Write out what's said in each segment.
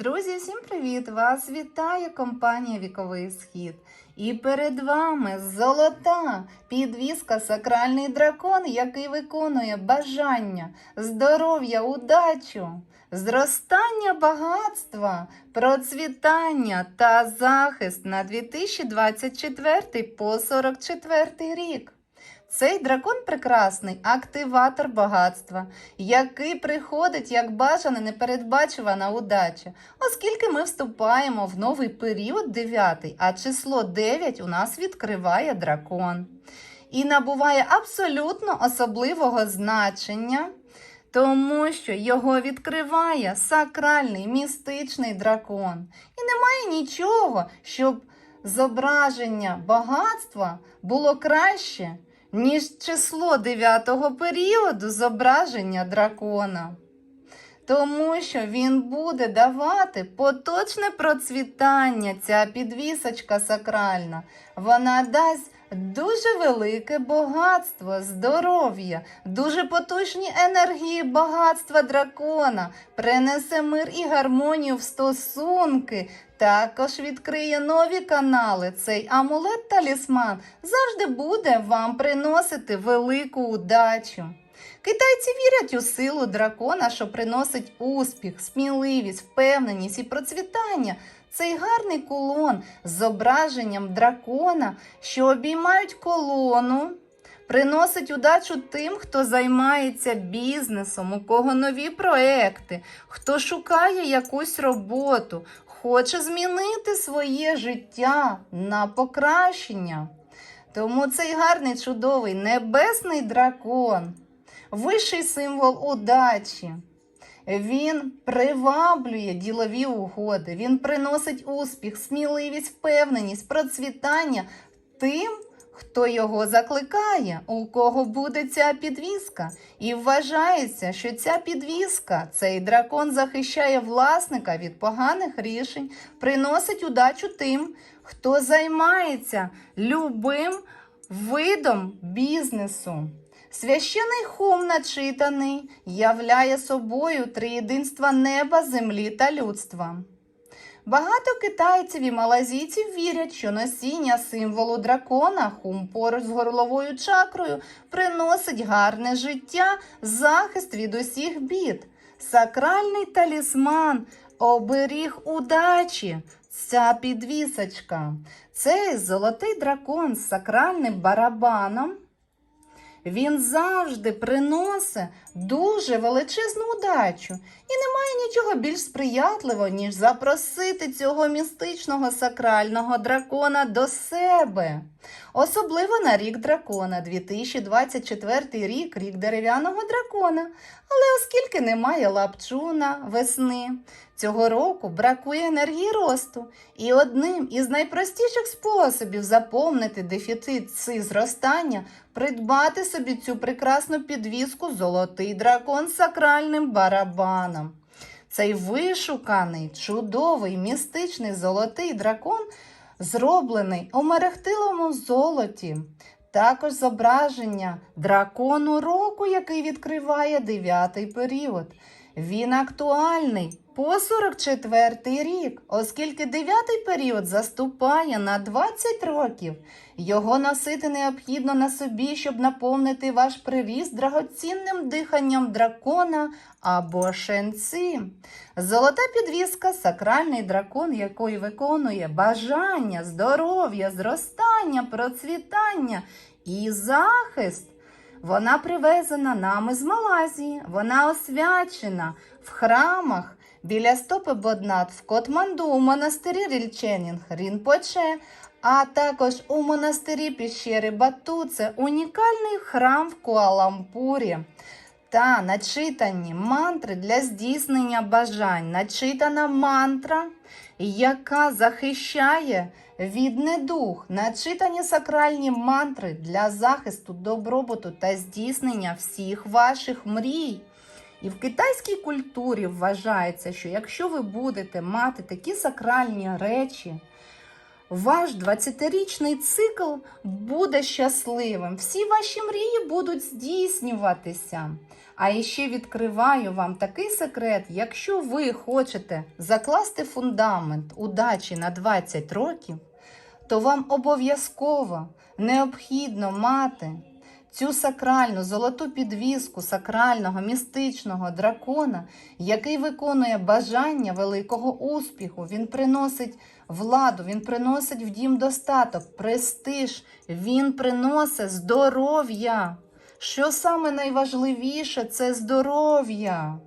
Друзі, всім привіт! Вас вітає компанія Віковий Схід. І перед вами золота підвіска Сакральний дракон, який виконує бажання, здоров'я, удачу, зростання багатства, процвітання та захист на 2024 по 44 рік. Цей дракон прекрасний активатор багатства, який приходить як бажана непередбачувана удача, оскільки ми вступаємо в новий період 9, а число 9 у нас відкриває дракон. І набуває абсолютно особливого значення, тому що його відкриває сакральний містичний дракон. І немає нічого, щоб зображення багатства було краще ніж число дев'ятого періоду зображення дракона. Тому що він буде давати поточне процвітання, ця підвісочка сакральна. Вона дасть дуже велике багатство, здоров'я, дуже потужні енергії багатства дракона, принесе мир і гармонію в стосунки. Також відкриє нові канали. Цей амулет-талісман завжди буде вам приносити велику удачу. Китайці вірять у силу дракона, що приносить успіх, сміливість, впевненість і процвітання. Цей гарний кулон з зображенням дракона, що обіймають колону, приносить удачу тим, хто займається бізнесом, у кого нові проекти, хто шукає якусь роботу, хоче змінити своє життя на покращення. Тому цей гарний, чудовий небесний дракон, вищий символ удачі. Він приваблює ділові угоди, він приносить успіх, сміливість, впевненість, процвітання тим, хто його закликає, у кого буде ця підвіска. І вважається, що ця підвіска, цей дракон захищає власника від поганих рішень, приносить удачу тим, хто займається любим видом бізнесу. Священий хум начитаний являє собою триєдинства неба, землі та людства. Багато китайців і малазійців вірять, що носіння символу дракона хум поруч з горловою чакрою приносить гарне життя, захист від усіх бід. Сакральний талісман, оберіг удачі. Ця підвісочка. Цей золотий дракон з сакральним барабаном. Він завжди приносить дуже величезну удачу. І немає нічого більш сприятливого, ніж запросити цього містичного сакрального дракона до себе. Особливо на рік дракона, 2024 рік, рік дерев'яного дракона. Але оскільки немає лапчуна весни, цього року бракує енергії росту. І одним із найпростіших способів заповнити дефіцит ци зростання придбати собі цю прекрасну підвіску золотий дракон з сакральним барабаном. Цей вишуканий, чудовий, містичний золотий дракон зроблений у мерехтилому золоті. Також зображення дракону року, який відкриває дев'ятий період. Він актуальний по 44 рік, оскільки дев'ятий період заступає на 20 років. Його носити необхідно на собі, щоб наповнити ваш приріст драгоцінним диханням дракона або шенці. Золота підвіска сакральний дракон, який виконує бажання, здоров'я, зростання, процвітання і захист. Вона привезена нами з Малайзії, вона освячена в храмах біля стопи Боднат в Котманду у монастирі Рільченінг Рінпоче, а також у монастирі Піщери Бату. Це унікальний храм в Куалампурі. Та начитані мантри для здійснення бажань. Начитана мантра, яка захищає від недух, начитані сакральні мантри для захисту, добробуту та здійснення всіх ваших мрій. І в китайській культурі вважається, що якщо ви будете мати такі сакральні речі ваш 20-річний цикл буде щасливим. Всі ваші мрії будуть здійснюватися. А іще відкриваю вам такий секрет: якщо ви хочете закласти фундамент удачі на 20 років, то вам обов'язково необхідно мати цю сакральну золоту підвіску сакрального містичного дракона, який виконує бажання великого успіху. Він приносить владу, він приносить в дім достаток, престиж, він приносить здоров'я. Що саме найважливіше це здоров'я.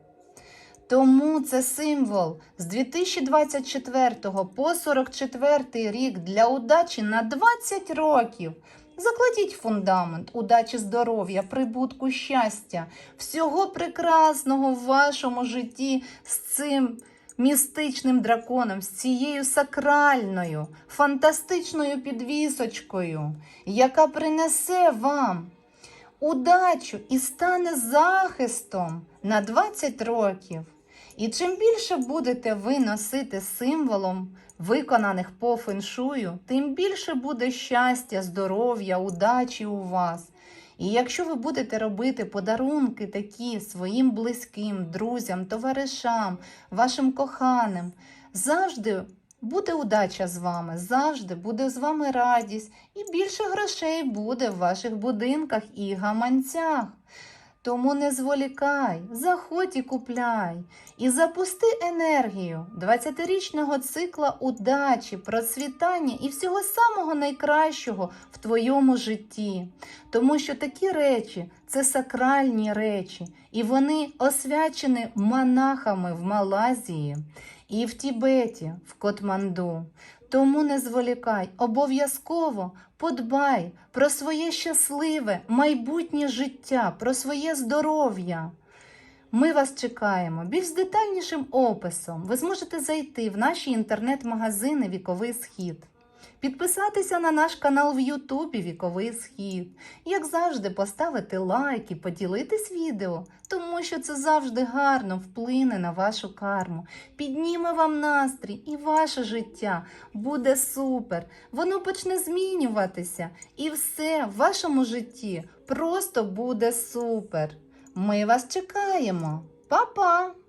Тому це символ з 2024 по 44 рік для удачі на 20 років. Закладіть фундамент удачі, здоров'я, прибутку, щастя, всього прекрасного в вашому житті з цим містичним драконом, з цією сакральною, фантастичною підвісочкою, яка принесе вам удачу і стане захистом на 20 років. І чим більше будете ви носити символом виконаних по феншую, тим більше буде щастя, здоров'я, удачі у вас. І якщо ви будете робити подарунки такі своїм близьким, друзям, товаришам, вашим коханим, завжди буде удача з вами, завжди буде з вами радість, і більше грошей буде в ваших будинках і гаманцях. Тому не зволікай, заходь і купляй, і запусти енергію 20-річного цикла удачі, процвітання і всього самого найкращого в твоєму житті. Тому що такі речі це сакральні речі, і вони освячені монахами в Малайзії і в Тібеті, в Котманду. Тому не зволікай, обов'язково подбай про своє щасливе майбутнє життя, про своє здоров'я. Ми вас чекаємо. Більш детальнішим описом ви зможете зайти в наші інтернет-магазини Віковий Схід, підписатися на наш канал в Ютубі Віковий Схід, як завжди, поставити лайк і поділитись відео, тому що це завжди гарно вплине на вашу карму, підніме вам настрій і ваше життя буде супер. Воно почне змінюватися, і все в вашому житті просто буде супер. Ми вас чекаємо. Па-па!